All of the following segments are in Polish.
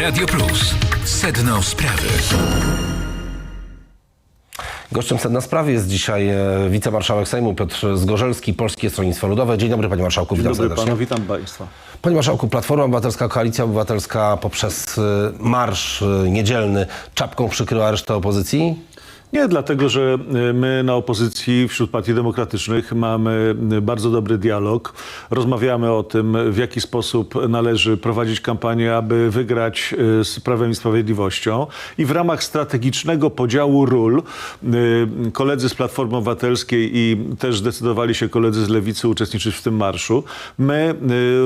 Radio Plus. Sedno sprawy. Gościem sedna sprawy jest dzisiaj e, wicemarszałek Sejmu Piotr Zgorzelski, Polskie Stronnictwo Ludowe. Dzień dobry panie marszałku, Dzień witam dobry serdecznie. panu, witam państwa. Panie marszałku, Platforma Obywatelska, Koalicja Obywatelska poprzez e, marsz e, niedzielny czapką przykryła resztę opozycji? Nie, dlatego że y, my na opozycji wśród partii demokratycznych mamy y, bardzo dobry dialog. Rozmawiamy o tym, w jaki sposób należy prowadzić kampanię, aby wygrać y, z Prawem i Sprawiedliwością. I w ramach strategicznego podziału ról koledzy z Platformy Obywatelskiej i też zdecydowali się koledzy z Lewicy uczestniczyć w tym marszu. My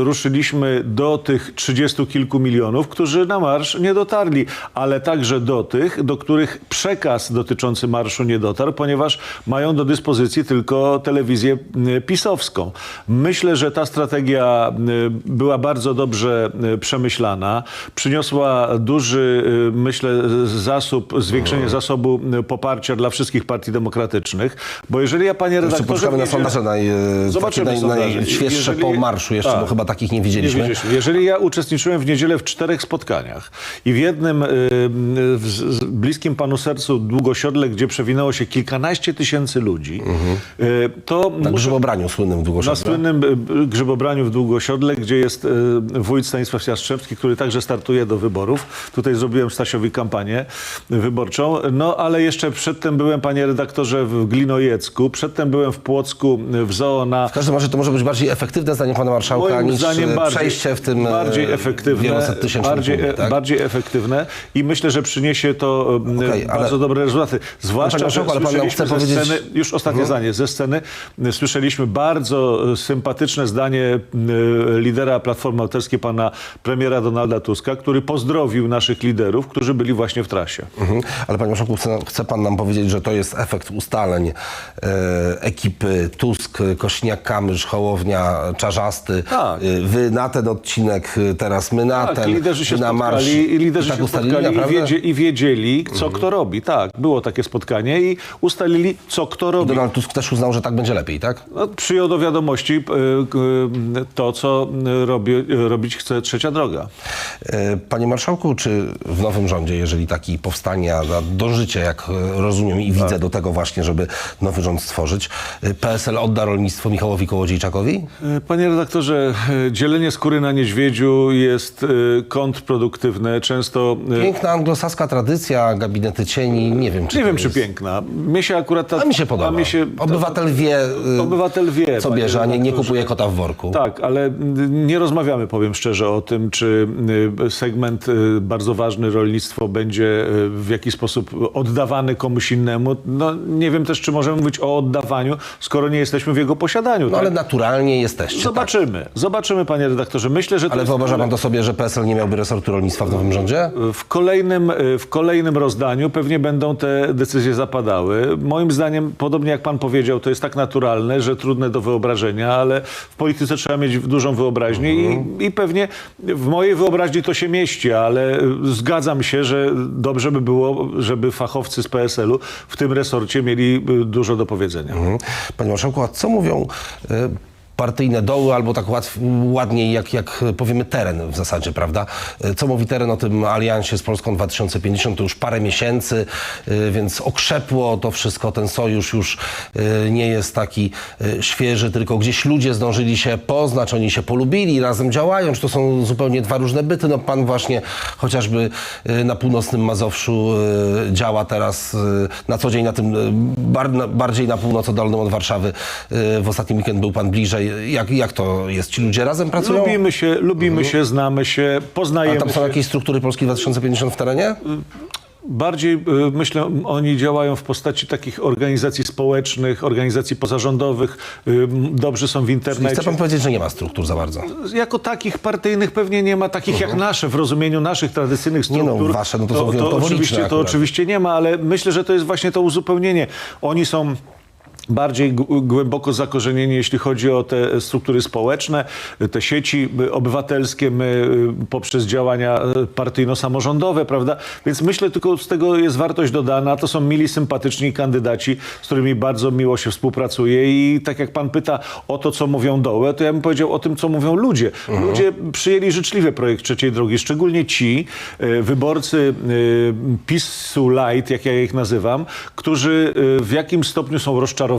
ruszyliśmy do tych trzydziestu kilku milionów, którzy na marsz nie dotarli, ale także do tych, do których przekaz dotyczący marszu nie dotarł, ponieważ mają do dyspozycji tylko telewizję y, pisowską. Myślę, że ta strategia y, była bardzo dobrze y, przemyślana. Przyniosła duży, myślę, zasób, zwiększenie zasobu poparcia dla wszystkich partii demokratycznych, bo jeżeli ja, panie Jeszcze redaktorze... poczekamy na sondaże naj, Zobaczymy naj, najświeższe Jeżeli- po marszu jeszcze, tak. bo chyba takich nie Nie widzieliśmy. Jeżeli ja uczestniczyłem w niedzielę w czterech spotkaniach i w jednym w bliskim panu sercu długosiodle, gdzie przewinęło się kilkanaście tysięcy ludzi, y, to Na grzybobraniu słynnym w na Długoszodle. słynnym y, grzybobraniu w Długosiodle, gdzie jest y, wójt Stanisław Jastrzębski, który także startuje do wyborów. Tutaj zrobiłem Stasiowi kampanię wyborczą. No ale jeszcze przedtem byłem, panie redaktorze, w Glinojecku. Przedtem byłem w Płocku w zoo na W każdym razie to może być bardziej efektywne zdaniem pana marszałka Moim niż zdaniem e, bardziej, przejście w tym bardziej e, efektywne, bardziej, tak? bardziej efektywne i myślę, że przyniesie to em, Okej, ale- bardzo dobre rezultaty. Zwłaszcza, że ale pan chce powiedzieć- sceny, już ostatnie Mhm. zdanie, ze sceny słyszeliśmy bardzo y, sympatyczne zdanie y, lidera Platformy Obywatelskiej, pana premiera Donalda Tuska, który pozdrowił naszych liderów, którzy byli właśnie w trasie. Mhm. Ale panie marszałku, chce, chce pan nam powiedzieć, że to jest efekt ustaleń e, ekipy Tusk, Kośniak-Kamysz, Hołownia, Czarzasty. Tak. E, wy na ten odcinek, e, teraz my na Tak, ten. liderzy się na marsz. i liderzy tak się ustalili, spotkali i, wiedzie, i wiedzieli, co kto robi. Tak, było takie spotkanie i ustalili, co kto robi. Donald Tusk też uznał, że tak będzie lepiej, tak? No, przyjął do wiadomości y, y, to, co robi, robić chce trzecia droga. E, Panie marszałku, czy w nowym rządzie, jeżeli taki powstanie a dożycie, jak e, rozumiem i Tak. widzę do tego właśnie, żeby nowy rząd stworzyć, e, PSL odda rolnictwo Michałowi Kołodziejczakowi? Y, Panie redaktorze, dzielenie skóry na niedźwiedziu jest kontrproduktywne. Często. Piękna anglosaska tradycja, gabinety cieni, nie wiem czy Nie to wiem, czy piękna. Mnie się akurat ta, A mi się podoba. Się, Obywatel wie, y, Obywatel wie, co bierze, a nie, nie kupuje kota w worku. Tak, ale nie rozmawiamy, powiem szczerze, o tym, czy y, segment y, bardzo ważny rolnictwo będzie w jakiś sposób oddawany komuś innemu. No, nie wiem też, czy możemy mówić o oddawaniu, skoro nie jesteśmy w jego posiadaniu. No tak? ale naturalnie jesteście. Tak. Zobaczymy, zobaczymy, panie redaktorze. Myślę, że Ale wyobraża pan to sobie, że PSL nie miałby resortu rolnictwa w nowym rządzie? w kolejnym, w kolejnym rozdaniu pewnie będą te decyzje zapadały. Moim zdaniem, podobnie jak pan powiedział, to jest tak naturalne, że trudne do wyobrażenia, ale w polityce trzeba mieć dużą wyobraźnię i, i pewnie w mojej wyobraźni to się mieści, ale zgadzam się, że dobrze by było, żeby fachowcy z PSL-u w tym resorcie mieli y, dużo do powiedzenia. Mhm. Panie marszałku, a co mówią y, partyjne doły, albo tak łatw, ładniej jak, jak powiemy teren w zasadzie, prawda? Y, Co mówi teren o tym aliansie z Polską 2050? To już parę miesięcy, y, więc okrzepło to wszystko, ten sojusz już nie jest taki świeży, tylko gdzieś ludzie zdążyli się poznać, oni się polubili, razem działają, czy to są zupełnie dwa różne byty? No pan właśnie chociażby na północnym Mazowszu działa teraz na co dzień na tym bardziej na północ oddalonym od Warszawy. W ostatni weekend był pan bliżej. Jak, jak to jest? Ci ludzie razem pracują? Lubimy się, lubimy się, znamy się, A poznajemy tam są się. jakieś struktury Polski 2050 w terenie? Bardziej, y, myślę, oni działają w postaci takich organizacji społecznych, organizacji pozarządowych, y, dobrzy są w Chce internecie. pan powiedzieć, że nie ma struktur za bardzo? Jako takich partyjnych pewnie nie ma, takich jak nasze, w rozumieniu naszych tradycyjnych Nie no, struktur. wasze, no to są wyjątkowo oczywiście, to akurat. oczywiście nie ma, ale myślę, że to jest właśnie to uzupełnienie. Oni są bardziej głęboko zakorzenieni, jeśli chodzi o te struktury społeczne, te sieci obywatelskie, my y, poprzez działania y, partyjno-samorządowe, prawda? Więc myślę, tylko z tego jest wartość dodana. To są mili, sympatyczni kandydaci, z którymi bardzo miło się współpracuje i tak jak pan pyta o to, co mówią dołe, to ja bym powiedział o tym, co mówią ludzie. Ludzie przyjęli życzliwie projekt trzeciej drogi, szczególnie ci y, wyborcy PiSu Light, jak ja ich nazywam, którzy w jakim stopniu są rozczarowani,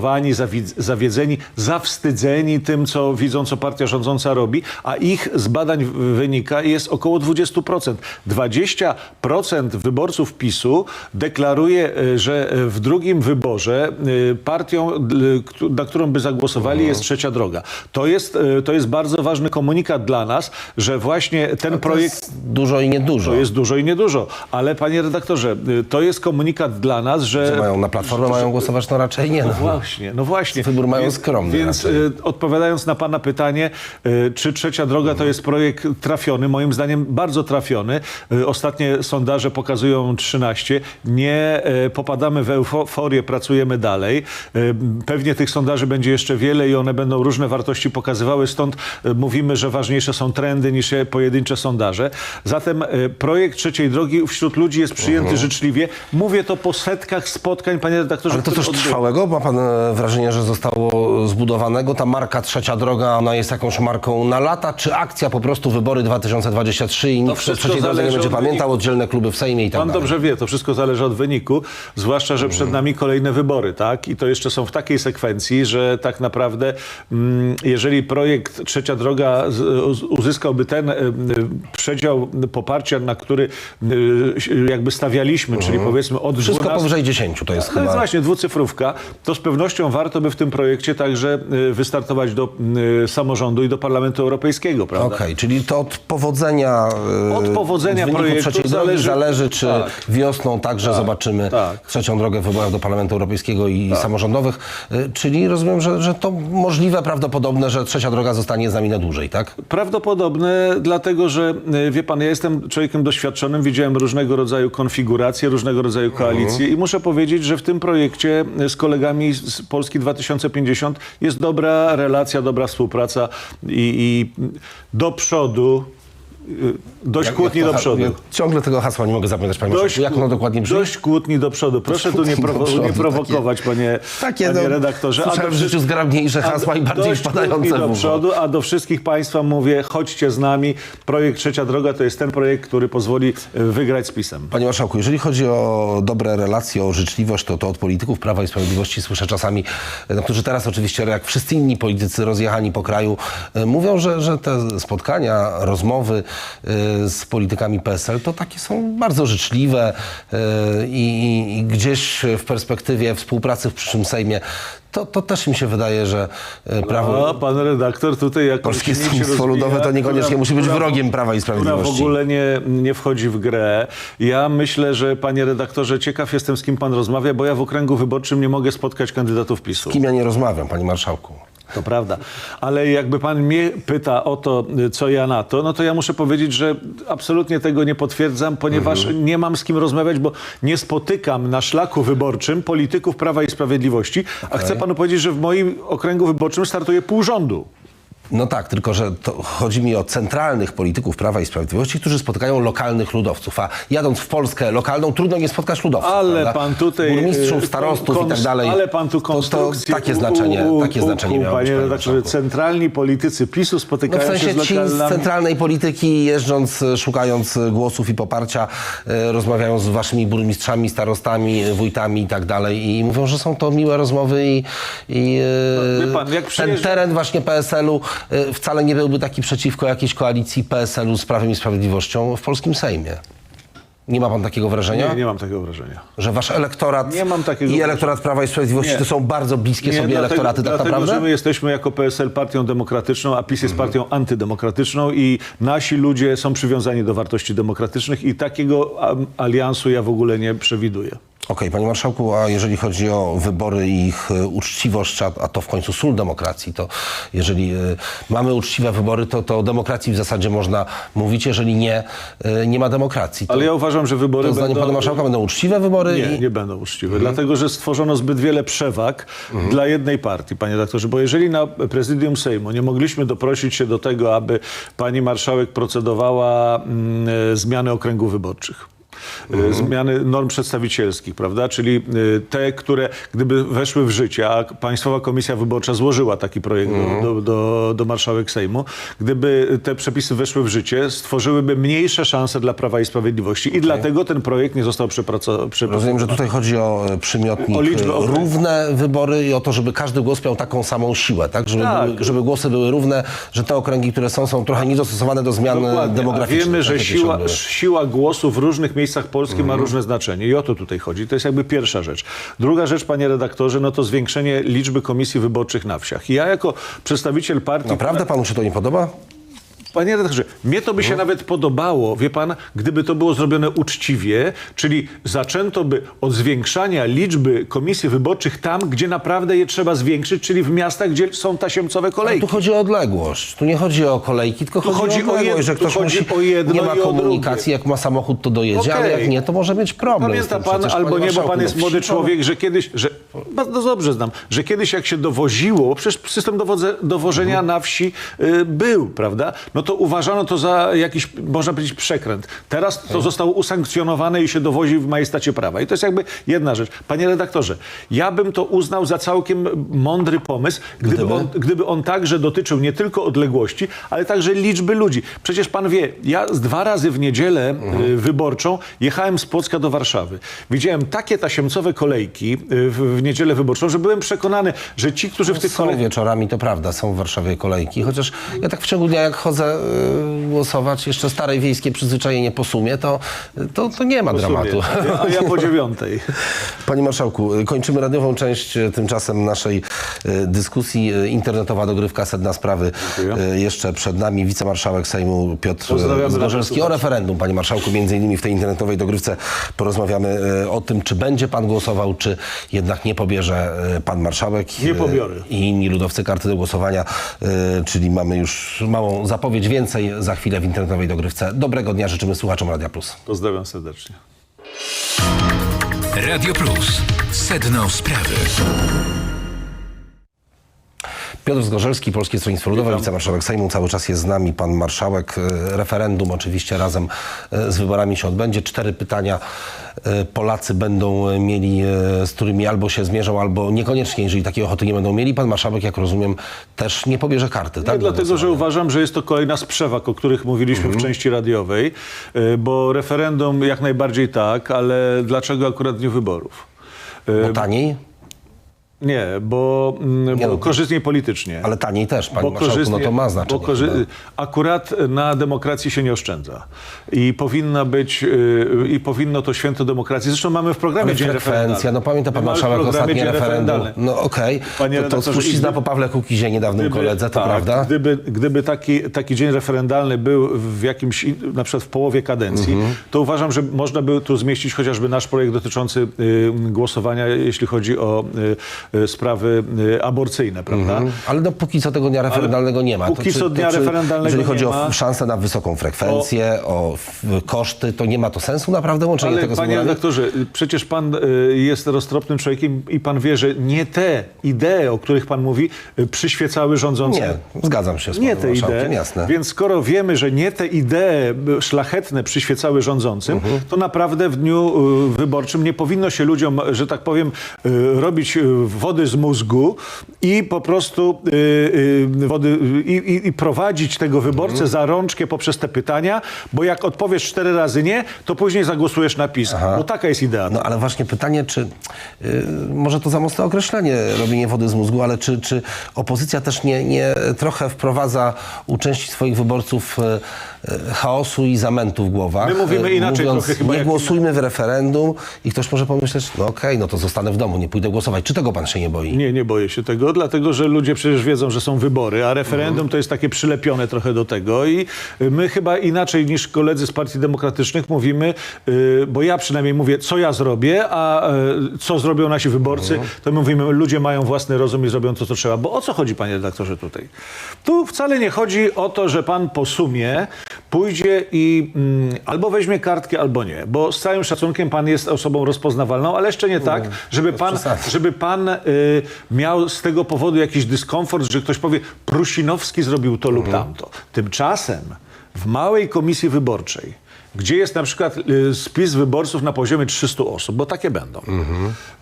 zawiedzeni, zawstydzeni tym, co widzą, co partia rządząca robi, a ich z badań wynika jest około 20%. 20% wyborców PiSu deklaruje, y, że y, w drugim wyborze y, partią, na którą by zagłosowali jest trzecia droga. To jest, to jest bardzo ważny komunikat dla nas, że właśnie ten projekt Dużo i niedużo. to jest dużo i niedużo, ale panie redaktorze, to jest komunikat dla nas, że... Mają na platformę, mają głosować, no raczej nie. No No. Właśnie, no właśnie. Wybór mają skromny Więc raczej. y, odpowiadając na pana pytanie, y, czy Trzecia Droga to jest projekt trafiony, moim zdaniem bardzo trafiony. Y, ostatnie sondaże pokazują 13. Nie popadamy w euforię, pracujemy dalej. Pewnie tych sondaży będzie jeszcze wiele i one będą różne wartości pokazywały, stąd mówimy, że ważniejsze są trendy niż e, pojedyncze sondaże. Zatem projekt Trzeciej Drogi wśród ludzi jest przyjęty życzliwie. Mówię to po setkach spotkań, panie redaktorze. Ale to coś trwałego? Ma pan e, wrażenie, że zostało zbudowanego? Ta marka Trzecia Droga, ona jest jakąś marką na lata? Czy akcja po prostu wybory 2023 i nikt Trzeciej Drodze nie będzie pamiętał, oddzielne kluby w Sejmie i tak Pan dalej? dobrze wie, to wszystko zależy od wyniku, zwłaszcza, że Mhm. przed nami kolejne wybory, tak? I to jeszcze są w takiej sekwencji, że tak naprawdę, mm, jeżeli projekt Trzecia Droga uzyskałby ten przedział poparcia, na który e, jakby stawialiśmy, czyli powiedzmy od Mhm. Wszystko 12 powyżej 10 to jest jest chyba... właśnie dwucyfrówka, to z pewnością warto by w tym projekcie także e, wystartować do e, samorządu i do Parlamentu Europejskiego, prawda? Okej, czyli to od powodzenia, e, Od powodzenia projektu zależy- zależy, czy Tak. wiosną także zobaczymy tak. trzecią drogę w wyborach do Parlamentu Europejskiego i samorządowych. E, Czyli rozumiem, że, że to możliwe, prawdopodobne, że trzecia droga zostanie z nami na dłużej, tak? Prawdopodobne, dlatego że wie pan, ja jestem człowiekiem doświadczonym, widziałem różnego rodzaju konfiguracje, różnego rodzaju koalicje i muszę powiedzieć, że w tym projekcie z kolegami z Polski 2050 jest dobra relacja, dobra współpraca i, i do przodu, e, dość kłótni to do przodu. ja Ciągle tego hasła nie mogę zapamiętać, panie Dość. Jak ono dokładnie brzmi? dość kłótni do przodu. Proszę tu nie, kłótni prowo- przodu, nie prowokować, panie, Takie, panie no, redaktorze. słyszałem w życiu zgrabniejsze hasła i bardziej dość wpadające kłótni do przodu, a do wszystkich państwa mówię, chodźcie z nami. Projekt Trzecia Droga to jest ten projekt, który pozwoli e, wygrać z PiSem. Panie Marszałku, jeżeli chodzi o dobre relacje, o życzliwość, to, to od polityków Prawa i Sprawiedliwości słyszę czasami, no, którzy teraz oczywiście, jak wszyscy inni politycy rozjechani po kraju, mówią, że, że te spotkania, rozmowy z politykami PSL to takie są bardzo życzliwe e, i, i, gdzieś w perspektywie współpracy w przyszłym Sejmie to, to też mi się wydaje, że e, prawo... A pan redaktor tutaj jakoś Polskie Stronnictwo Ludowe to niekoniecznie która- musi być która- wrogiem Prawa i która Sprawiedliwości. w ogóle nie, nie wchodzi w grę. Ja myślę, że panie redaktorze, ciekaw jestem z kim pan rozmawia, bo ja w okręgu wyborczym nie mogę spotkać kandydatów PiSu. Z kim ja nie rozmawiam, panie Marszałku? To prawda. Ale jakby pan mnie pyta o to, co ja na to, no to ja muszę powiedzieć, że absolutnie tego nie potwierdzam, ponieważ Mhm. nie mam z kim rozmawiać, bo nie spotykam na szlaku wyborczym polityków Prawa i Sprawiedliwości, a chcę panu powiedzieć, że w moim okręgu wyborczym startuje pół rządu. No tak, tylko że to chodzi mi o centralnych polityków Prawa i Sprawiedliwości, którzy spotykają lokalnych ludowców, a jadąc w Polskę lokalną trudno nie spotkać ludowców. Ale prawda? pan tutaj... Burmistrzów, e, starostów i tak dalej. Ale pan tu To- to konstrukcję... takie znaczenie, u- u- takie znaczenie u- miało Panie redaktorze, centralni politycy PiSu No spotykają w sensie się z ci z centralnej polityki jeżdżąc, szukając głosów i poparcia, e, rozmawiają z waszymi burmistrzami, starostami, wójtami i tak dalej i mówią, że są to miłe rozmowy i, i e, No, pan, jak ten przyjeżdża- teren właśnie PSL-u wcale nie byłby taki przeciwko jakiejś koalicji PSL-u z Prawem i Sprawiedliwością w polskim Sejmie. Nie ma pan takiego wrażenia? Nie, nie mam takiego wrażenia. Że wasz elektorat Nie mam takiego i elektorat Prawa i Sprawiedliwości Nie. to są bardzo bliskie sobie dlatego- elektoraty tak dlatego, naprawdę? że my jesteśmy jako PSL partią demokratyczną, a PiS jest Mhm. partią antydemokratyczną i nasi ludzie są przywiązani do wartości demokratycznych i takiego aliansu ja w ogóle nie przewiduję. Okej, panie marszałku, a jeżeli chodzi o wybory i ich e, uczciwość, a, to w końcu sól demokracji, to jeżeli e, mamy uczciwe wybory, to, to o demokracji w zasadzie można mówić, jeżeli nie, e, nie ma demokracji. To, Ale ja uważam, że wybory to zdaniem będą... pana marszałka będą uczciwe wybory? Nie, i... nie będą uczciwe, dlatego że stworzono zbyt wiele przewag dla jednej partii, panie doktorze, bo jeżeli na prezydium Sejmu nie mogliśmy doprosić się do tego, aby pani marszałek procedowała mm, zmiany okręgów wyborczych. E, Zmiany norm przedstawicielskich, prawda? Czyli e, te, które gdyby weszły w życie, a Państwowa Komisja Wyborcza złożyła taki projekt do, do, do, do marszałek Sejmu, gdyby te przepisy weszły w życie, stworzyłyby mniejsze szanse dla Prawa i Sprawiedliwości i dlatego ten projekt nie został przepracowany. Rozumiem, że tutaj chodzi o e, przymiotnik O liczbę e, równe wybory i o to, żeby każdy głos miał taką samą siłę, tak? Żeby, Tak. Były, żeby głosy były równe, że te okręgi, które są, są trochę niedostosowane do zmian Dokładnie. A demograficznych. wiemy, tak, że siła, siła głosu w różnych miejscach Polski Mhm. ma różne znaczenie i o to tutaj chodzi. To jest jakby pierwsza rzecz. Druga rzecz, panie redaktorze, no to zwiększenie liczby komisji wyborczych na wsiach. I ja jako przedstawiciel partii... Naprawdę panu się to nie podoba? Panie redaktorze, mnie to by się nawet podobało, wie pan, gdyby to było zrobione uczciwie, czyli zaczęto by od zwiększania liczby komisji wyborczych tam, gdzie naprawdę je trzeba zwiększyć, czyli w miastach, gdzie są tasiemcowe Ale kolejki. tu chodzi o odległość. Tu nie chodzi o kolejki, tylko chodzi, chodzi o o odległość, jed- że tu ktoś chodzi musi, o jedno nie ma i o komunikacji, jak ma samochód, to dojedzie, ale Okej. jak nie, to może mieć problem. z Pamięta tym. pan, Przecież, albo panie nie, bo pan jest no młody to- człowiek, że kiedyś, że bardzo dobrze znam, że kiedyś jak się dowoziło, przecież system dowodze, dowożenia na wsi y, był, prawda? No to uważano to za jakiś, można powiedzieć, przekręt. Teraz to zostało usankcjonowane i się dowozi w majestacie prawa. I to jest jakby jedna rzecz. Panie redaktorze, ja bym to uznał za całkiem mądry pomysł, gdyby, Gdyby? On, gdyby on także dotyczył nie tylko odległości, ale także liczby ludzi. Przecież pan wie, ja z dwa razy w niedzielę y, wyborczą jechałem z Płocka do Warszawy. Widziałem takie tasiemcowe kolejki y, w, w niedzielę wyborczą, że byłem przekonany, że ci, którzy w tych Są kolejkach... wieczorami, to prawda, są w Warszawie kolejki, chociaż ja tak w ciągu dnia jak chodzę y, głosować, jeszcze stare wiejskie przyzwyczajenie po sumie, to, to, to nie ma dramatu. A ja po dziewiątej. Panie Marszałku, kończymy radiową część y, tymczasem naszej y, dyskusji. Internetowa dogrywka sedna sprawy Dziękuję. jeszcze przed nami. Wicemarszałek Sejmu Piotr Zgorzelski o referendum. Panie Marszałku, między innymi w tej internetowej dogrywce porozmawiamy o tym, czy będzie Pan głosował, czy jednak nie pobierze Pan Marszałek. Nie pobiorę. I inni ludowcy karty do głosowania, czyli mamy już małą zapowiedź. Więcej za chwilę w internetowej dogrywce. Dobrego dnia życzymy słuchaczom Radia Plus. Pozdrawiam serdecznie. Radio Plus. Sedno sprawy. Piotr Zgorzelski, Polskie Stronnictwo Ludowe, wicemarszałek Sejmu. Cały czas jest z nami pan marszałek. E, Referendum oczywiście razem e, z wyborami się odbędzie. Cztery pytania e, Polacy będą mieli, z którymi albo się zmierzą, albo niekoniecznie, jeżeli takiej ochoty nie będą mieli. Pan marszałek, jak rozumiem, też nie pobierze karty, tak? Nie, dlatego, że uważam, że jest to kolejna z przewag, o których mówiliśmy w części radiowej, bo referendum jak najbardziej tak, ale dlaczego akurat w dniu wyborów? Bo taniej, Nie, bo, mm, bo no, korzystniej politycznie. ale taniej też, panie marszałku, no to ma znaczenie. Bo korzy- chyba. akurat na demokracji się nie oszczędza. I powinna być, y, i powinno to święto demokracji. Zresztą mamy w programie Ale dzień referendalny. no pamięta pan marszałek ostatnie referendum. No okej, Panie to, to spuścizna po Pawle Kukizie, niedawnym koledze, to tak, prawda? Gdyby, gdyby taki, taki dzień referendalny był w jakimś, na przykład w połowie kadencji, Mhm. to uważam, że można by tu zmieścić chociażby nasz projekt dotyczący y, głosowania, jeśli chodzi o y, sprawy y, aborcyjne, prawda? Mhm. Ale no póki co tego dnia referendalnego nie ma. póki co dnia referendalnego Jeżeli nie chodzi o ma. f- szansę na wysoką frekwencję, o, f- koszty, to nie ma to sensu naprawdę łączenie Ale tego z panie redaktorze, y, przecież pan y, jest roztropnym człowiekiem i pan wie, że nie te idee, o których pan mówi, y, przyświecały rządzącym. Nie, zgadzam się z Nie panem te marszałkiem, idee, jasne. więc skoro wiemy, że nie te idee szlachetne przyświecały rządzącym, Mhm. to naprawdę w dniu wyborczym nie powinno się ludziom, że tak powiem, robić y, wody z mózgu i po prostu y, y, wody y, i, i, prowadzić tego wyborcę Mhm. za rączkę poprzez te pytania, bo jak odpowiesz cztery razy nie, to później zagłosujesz na PiS. Bo taka jest idea. No ale właśnie pytanie, czy może to za mocne określenie, robienie wody z mózgu, ale czy, czy opozycja też nie, nie trochę wprowadza u części swoich wyborców chaosu i zamętu w głowach? My mówimy inaczej mówiąc, trochę chyba Nie głosujmy w referendum i ktoś może pomyśleć, no okej, no to zostanę w domu, nie pójdę głosować. Czy tego pan się nie boi. Nie, nie boję się tego, dlatego że ludzie przecież wiedzą, że są wybory, a referendum Mhm. to jest takie przylepione trochę do tego i my chyba inaczej niż koledzy z partii demokratycznych mówimy, y, bo ja przynajmniej mówię, co ja zrobię, a y, co zrobią nasi wyborcy, Mhm. to my mówimy, ludzie mają własny rozum i zrobią to, co trzeba. Bo o co chodzi, panie redaktorze, tutaj? Tu wcale nie chodzi o to, że pan po sumie pójdzie i mm, albo weźmie kartkę, albo nie. Bo z całym szacunkiem pan jest osobą rozpoznawalną, ale jeszcze nie tak, żeby pan, żeby pan y, miał z tego powodu jakiś dyskomfort, że ktoś powie, Prusinowski zrobił to lub tamto. Tymczasem w małej komisji wyborczej, gdzie jest na przykład y, spis wyborców na poziomie 300 osób, bo takie będą,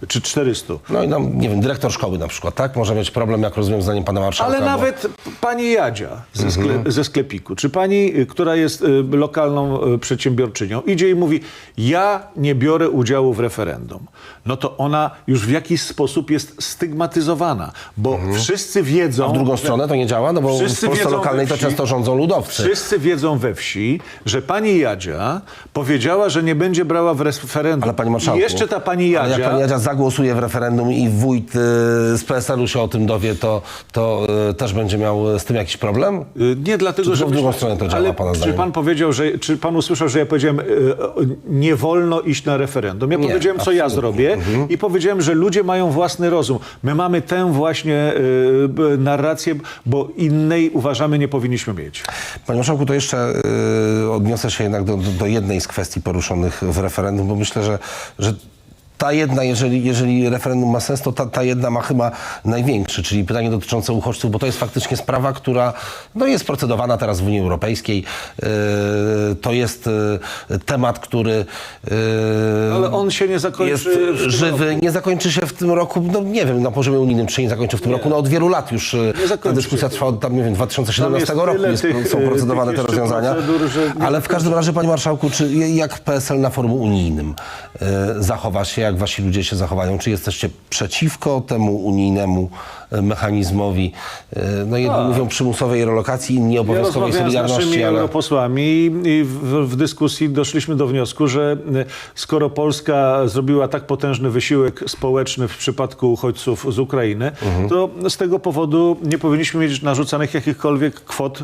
czy 400. No i tam, nie wiem, dyrektor szkoły na przykład, tak? Może mieć problem, jak rozumiem, zdaniem pana marszałka. Ale bo- nawet pani Jadzia ze, skle, Mhm. ze sklepiku, czy pani, y, która jest y, lokalną przedsiębiorczynią, idzie i mówi, ja nie biorę udziału w referendum, no to ona już w jakiś sposób jest stygmatyzowana, bo wszyscy wiedzą... Mhm. W drugą stronę to nie działa, no bo w Wszyscy Polsce wiedzą lokalnej we to wsi- często rządzą ludowcy. Wszyscy wiedzą we wsi, że pani Jadzia powiedziała, że nie będzie brała w referendum. Ale panie marszałku, I jeszcze ta pani Ale jak Jadzia... pani Jadzia zagłosuje w referendum i wójt y, z PSL-u się o tym dowie, to, to y, też będzie miał z tym jakiś problem? Y, Nie dlatego, Czy że... w drugą stronę to działa, ale pana czy zdaniem? pan powiedział, że... Czy pan usłyszał, że ja powiedziałem, y, nie wolno iść na referendum? Ja Nie, powiedziałem, co ja absolutnie. Mhm. zrobię i powiedziałem, że ludzie mają własny rozum. My mamy tę właśnie y, narrację, bo innej uważamy nie powinniśmy mieć. Panie Marszałku, to jeszcze y, odniosę się jednak do, do, jednej z kwestii poruszonych w referendum, bo myślę, że, że ta jedna, jeżeli, jeżeli referendum ma sens, to ta, ta jedna ma chyba największy, czyli pytanie dotyczące uchodźców, bo to jest faktycznie sprawa, która no, jest procedowana teraz w Unii Europejskiej. Y, to jest y, temat, który y, Ale on się nie jest zakończy... w tym roku. żywy, nie zakończy się w tym roku, no nie wiem, na poziomie unijnym, czy nie zakończy w tym roku, no od wielu lat już y, ta dyskusja trwa od tam, nie wiem, 2017 Tam jest roku, jest, tych, są y, procedowane te rozwiązania. procedur, nie Ale w każdym razie, panie marszałku, czy jak PSL na forum unijnym zachowa się, jak wasi ludzie się zachowają? Czy jesteście przeciwko temu unijnemu y, mechanizmowi? Y, no jedni mówią przymusowej relokacji, inni Ja obowiązkowej z solidarności, naszymi ale... europosłami i w, w dyskusji doszliśmy do wniosku, że y, skoro Polska zrobiła tak potężny wysiłek społeczny w przypadku uchodźców z Ukrainy, Mhm. to z tego powodu nie powinniśmy mieć narzucanych jakichkolwiek kwot,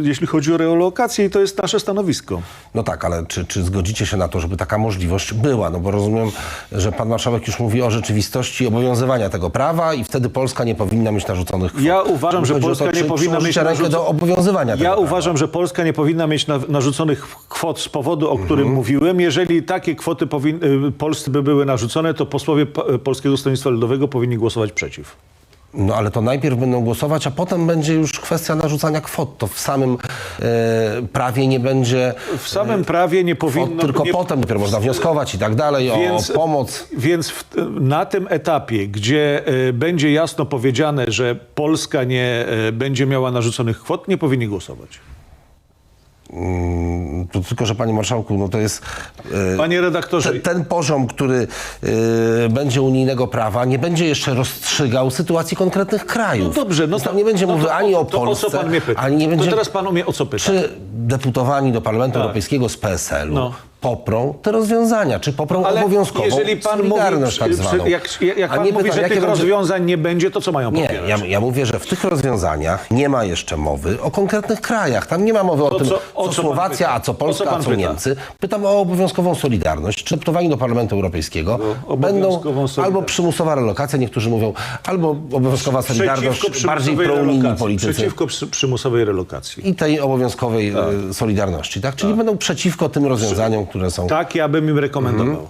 jeśli chodzi o relokację i to jest nasze stanowisko. No tak, ale czy, czy zgodzicie się na to, żeby taka możliwość była? No bo rozumiem, że pan marszałek już mówi o rzeczywistości obowiązywania tego prawa i wtedy Polska nie powinna mieć narzuconych kwot. Ja uważam, że Polska to, nie czy powinna mieć przyłożycie rękę narzuco- do obowiązywania Ja prawa. uważam, że Polska nie powinna mieć na, narzuconych kwot z powodu, o którym mówiłem. Jeżeli takie kwoty powin, y, Polsce by były narzucone, to posłowie Polskiego Stronnictwa Ludowego powinni głosować przeciw. No ale to najpierw będą głosować, a potem będzie już kwestia narzucania kwot. To w samym e, prawie nie będzie W samym prawie nie kwot, powinno... tylko nie, potem dopiero można wnioskować i tak dalej Więc- o pomoc. Więc w, na tym etapie, gdzie y, będzie jasno powiedziane, że Polska nie y, będzie miała narzuconych kwot, nie powinni głosować. To tylko, że panie marszałku, no to jest... e, Panie redaktorze, Ten, ten poziom, który y, będzie unijnego prawa, nie będzie jeszcze rozstrzygał sytuacji konkretnych krajów. no dobrze, no Więc tam to, nie będzie no mówił to, ani o to Polsce, o co pan mnie pyta? ani nie będzie... To teraz pan mnie o co pyta? Czy deputowani do Parlamentu Europejskiego z PSL-u No. Poprą te rozwiązania? Czy poprą Ale obowiązkową jeżeli pan mówi, solidarność tak przy- zwaną? jak, jak pan nie mówi, pytam, że tych będzie- rozwiązań nie będzie, to co mają Nie, popierać? ja, ja mówię, że w tych rozwiązaniach nie ma jeszcze mowy o konkretnych krajach. Tam nie ma mowy o To tym, co- co, o co pan Słowacja, pyta? a co co Polska, pan a co pyta? Niemcy. Pytam o obowiązkową solidarność. Czy deputowani do Parlamentu Europejskiego będą obowiązkową solidarność. albo przymusowa relokacja, niektórzy mówią, albo obowiązkowa solidarność, bardziej prounijni politycy. Przeciwko przy, przymusowej relokacji. I tej obowiązkowej e, solidarności, tak? Czyli będą przeciwko tym rozwiązaniom, które są Tak, ja bym im rekomendował. Mhm.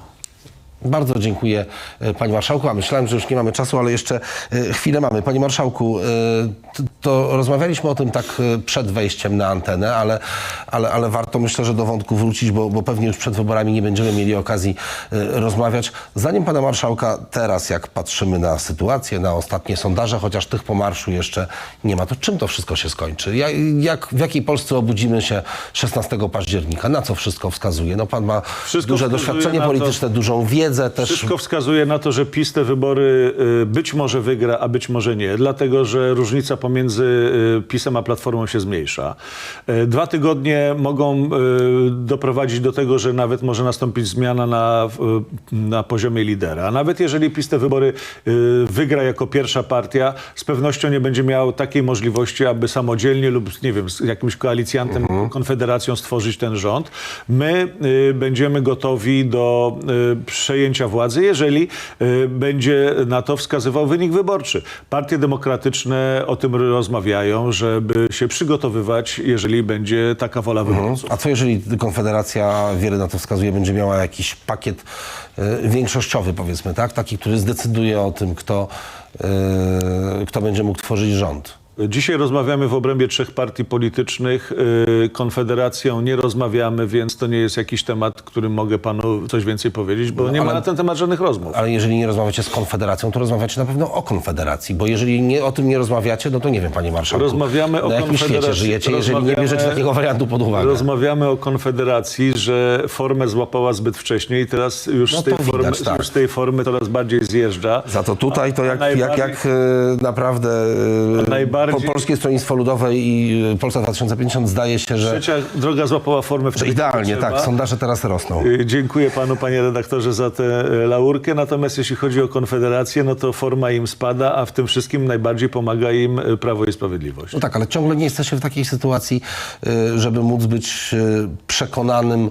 Bardzo dziękuję e, Panie Marszałku, a myślałem, że już nie mamy czasu, ale jeszcze e, chwilę mamy. Panie Marszałku, e, to rozmawialiśmy o tym tak przed wejściem na antenę, ale, ale, ale warto myślę, że do wątku wrócić, bo, bo pewnie już przed wyborami nie będziemy mieli okazji rozmawiać. Zanim Pana Marszałka, teraz jak patrzymy na sytuację, na ostatnie sondaże, chociaż tych po marszu jeszcze nie ma, to czym to wszystko się skończy? Jak, jak, w jakiej Polsce obudzimy się 16 października? Na co wszystko wskazuje? No Pan ma Wszystko duże doświadczenie polityczne, dużą wiedzę, wiedzę też. Wszystko wskazuje na to, że PiS te wybory y, być może wygra, a być może nie, dlatego że różnica pomiędzy y, PiSem a Platformą się zmniejsza. Y, Dwa tygodnie mogą doprowadzić do tego, że nawet może nastąpić zmiana na, na poziomie lidera. Nawet jeżeli PiS te wybory wygra jako pierwsza partia, z pewnością nie będzie miał takiej możliwości, aby samodzielnie lub nie wiem, z jakimś koalicjantem, konfederacją stworzyć ten rząd. My będziemy gotowi do y, przejęcia władzy, jeżeli y, będzie na to wskazywał wynik wyborczy. Partie demokratyczne o tym rozmawiają, żeby się przygotowywać, jeżeli będzie taka wola wyborców. A co jeżeli Konfederacja, wiele na to wskazuje, będzie miała jakiś pakiet e, większościowy, powiedzmy, tak? Taki, który zdecyduje o tym, kto, e, kto będzie mógł tworzyć rząd. Dzisiaj rozmawiamy w obrębie trzech partii politycznych. Y, Konfederacją nie rozmawiamy, więc to nie jest jakiś temat, którym mogę panu coś więcej powiedzieć, bo nie ma ale- na ten temat żadnych rozmów. Ale jeżeli nie rozmawiacie z Konfederacją, to rozmawiacie na pewno o Konfederacji, bo jeżeli nie, o tym nie rozmawiacie, no to nie wiem, panie marszałku. Rozmawiamy o jakim świecie Konfederacji. żyjecie, jeżeli nie bierzecie takiego wariantu pod uwagę? Rozmawiamy o Konfederacji, że formę złapała zbyt wcześnie i teraz już, No z, tej to formy, widać, tak. już z tej formy coraz bardziej zjeżdża. Za to tutaj to jak, jak, najbardziej- jak e, naprawdę e, najbardziej- po Polskie Stronnictwo Ludowe i e, Polska 2050 zdaje się, że, Trzecia droga złapała formę wtedy, idealnie, tak, sondaże teraz rosną. Y, Dziękuję panu, panie redaktorze, za tę e, laurkę. Natomiast jeśli chodzi o Konfederację, no to forma im spada, a w tym wszystkim najbardziej pomaga im Prawo i Sprawiedliwość. No tak, ale ciągle nie jesteście w takiej sytuacji, y, żeby móc być y, przekonanym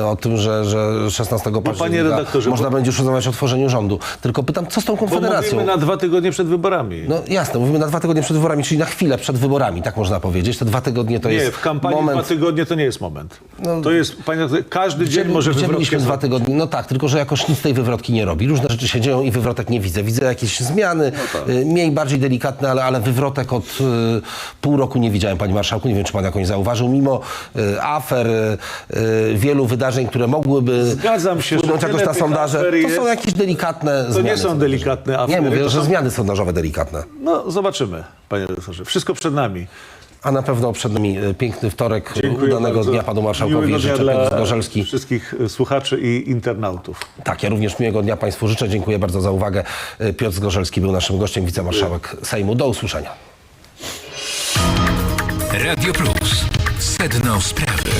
y, o tym, że, że 16 października redaktorze, można bo- będzie już rozmawiać o tworzeniu rządu. Tylko pytam, co z tą Bo Konfederacją? mówimy na dwa tygodnie przed wyborami. No jasne, mówimy na dwa tygodnie przed wyborami, czyli na chwilę przed wyborami, tak można powiedzieć. Te dwa tygodnie to nie, jest w kampanii moment... dwa tygodnie to nie jest moment. to jest, panie, każdy Gdzie, dzień może gdzie wywrotkę byliśmy dwa tygodnie? No tak, tylko że jakoś nic tej wywrotki nie robi. Różne rzeczy się dzieją i wywrotek nie widzę. Widzę jakieś zmiany, tak. y, mniej, bardziej delikatne, ale, ale wywrotek od y, pół roku nie widziałem, panie marszałku. Nie wiem, czy pan jakąś zauważył. Mimo y, afer, y, y, wielu wydarzeń, które mogłyby Zgadzam się, wpłynąć że jakoś na sondaże, to są jakieś delikatne To zmiany. nie są delikatne afery. Nie, mówię, to że są- zmiany sondażowe delikatne. No, zobaczymy, panie redaktorze. Wszystko przed nami. A na pewno przed nami y, piękny wtorek, Dziękuję udanego bardzo. dnia panu marszałkowi. Miłego dnia Życzę dla Piotr Gorzelski. wszystkich e, słuchaczy i internautów. Tak, ja również miłego dnia Państwu życzę. Dziękuję bardzo za uwagę. Piotr Zgorzelski był naszym gościem, wicemarszałek Sejmu. Do usłyszenia. Radio Plus. Sedno sprawy.